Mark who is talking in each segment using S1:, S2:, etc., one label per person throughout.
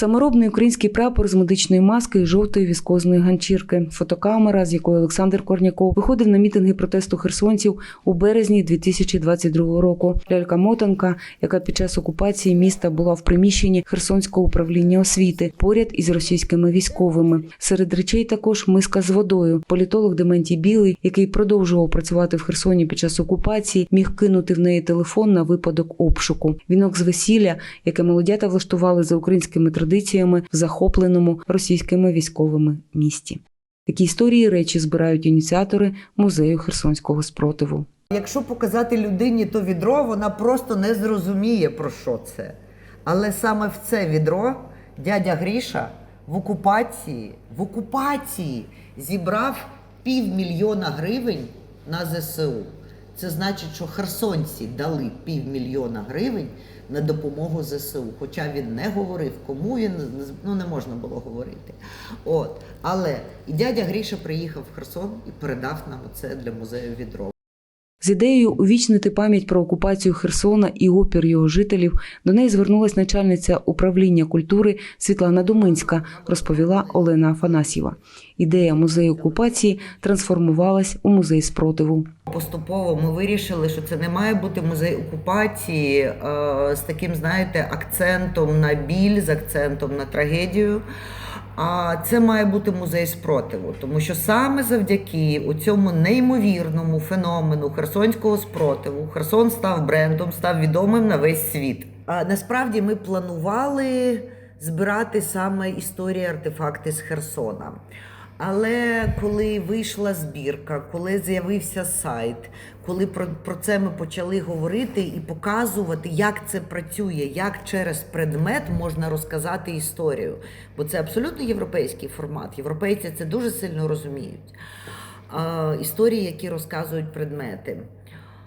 S1: Саморобний український прапор з медичної маски і жовтої віскозної ганчірки. Фотокамера, з якої Олександр Корняков виходив на мітинги протесту херсонців у березні 2022 року. Лялька Мотанка, яка під час окупації міста була в приміщенні Херсонського управління освіти поряд із російськими військовими. Серед речей також миска з водою. Політолог Дементій Білий, який продовжував працювати в Херсоні під час окупації, міг кинути в неї телефон на випадок обшуку. Вінок з весілля, яке молодята влаштували за українськими традиціями в захопленому російськими військовими місті. Такі історії речі збирають ініціатори музею херсонського спротиву.
S2: Якщо показати людині то відро, вона просто не зрозуміє про що це. Але саме в це відро дядя Гріша в окупації, в окупації зібрав півмільйона гривень на ЗСУ. Це значить, що херсонці дали півмільйона гривень на допомогу ЗСУ. Хоча він не говорив, кому він ну не можна було говорити. От. Але і дядя Гріша приїхав в Херсон і передав нам це для музею відро.
S1: З ідеєю увічнити пам'ять про окупацію Херсона і опір його жителів до неї звернулась начальниця управління культури Світлана Думинська, розповіла Олена Афанасьєва. Ідея музею окупації трансформувалась у музей спротиву.
S2: Поступово ми вирішили, що це не має бути музей окупації е, з таким, знаєте, акцентом на біль, з акцентом на трагедію. А це має бути музей спротиву, тому що саме завдяки у цьому неймовірному феномену херсонського спротиву Херсон став брендом, став відомим на весь світ. А насправді ми планували збирати саме історії артефакти з Херсона. Але коли вийшла збірка, коли з'явився сайт, коли про, про це ми почали говорити і показувати, як це працює, як через предмет можна розказати історію. Бо це абсолютно європейський формат. Європейці це дуже сильно розуміють. Історії, які розказують предмети.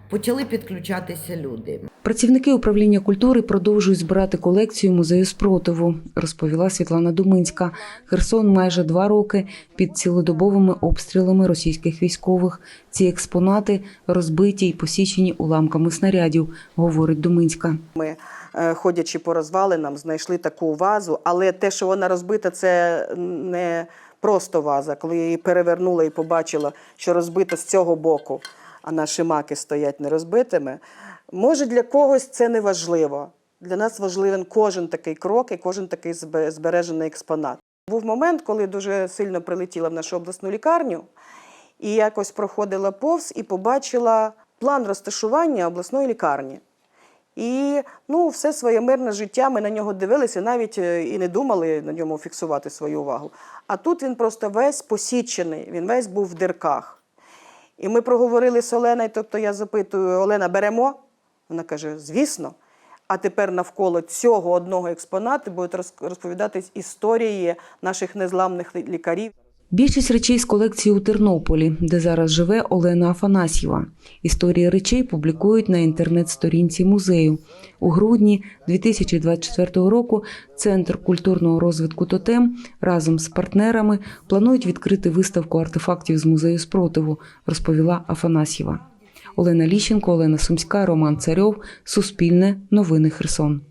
S2: Почали підключатися люди.
S1: Працівники управління культури продовжують збирати колекцію музею спротиву, розповіла Світлана Думинська. Херсон майже два роки під цілодобовими обстрілами російських військових. Ці експонати розбиті й посічені уламками снарядів, говорить Думинська.
S3: Ми, е, ходячи по розвалинам, знайшли таку вазу, але те, що вона розбита, це не просто ваза. Коли я її перевернула і побачила, що розбита з цього боку, а наші маки стоять нерозбитими. Може, для когось це не важливо. Для нас важливий кожен такий крок і кожен такий збережений експонат. Був момент, коли дуже сильно прилетіла в нашу обласну лікарню, і якось проходила повз і побачила план розташування обласної лікарні. І ну, все своє мирне життя ми на нього дивилися, навіть е, і не думали на ньому фіксувати свою увагу. А тут він просто весь посічений, він весь був в дирках. І ми проговорили з Оленою, тобто я запитую, Олена, беремо? Вона каже, звісно. А тепер навколо цього одного експонату будуть роз- розповідатись історії наших незламних лікарів.
S1: Більшість речей з колекції у Тернополі, де зараз живе Олена Афанасьєва. Історії речей публікують на інтернет-сторінці музею. У грудні 2024 року Центр культурного розвитку Тотем разом з партнерами планують відкрити виставку артефактів з музею спротиву, розповіла Афанасьєва. Олена Ліщенко, Олена Сумська, Роман Царьов. Суспільне. Новини Херсон.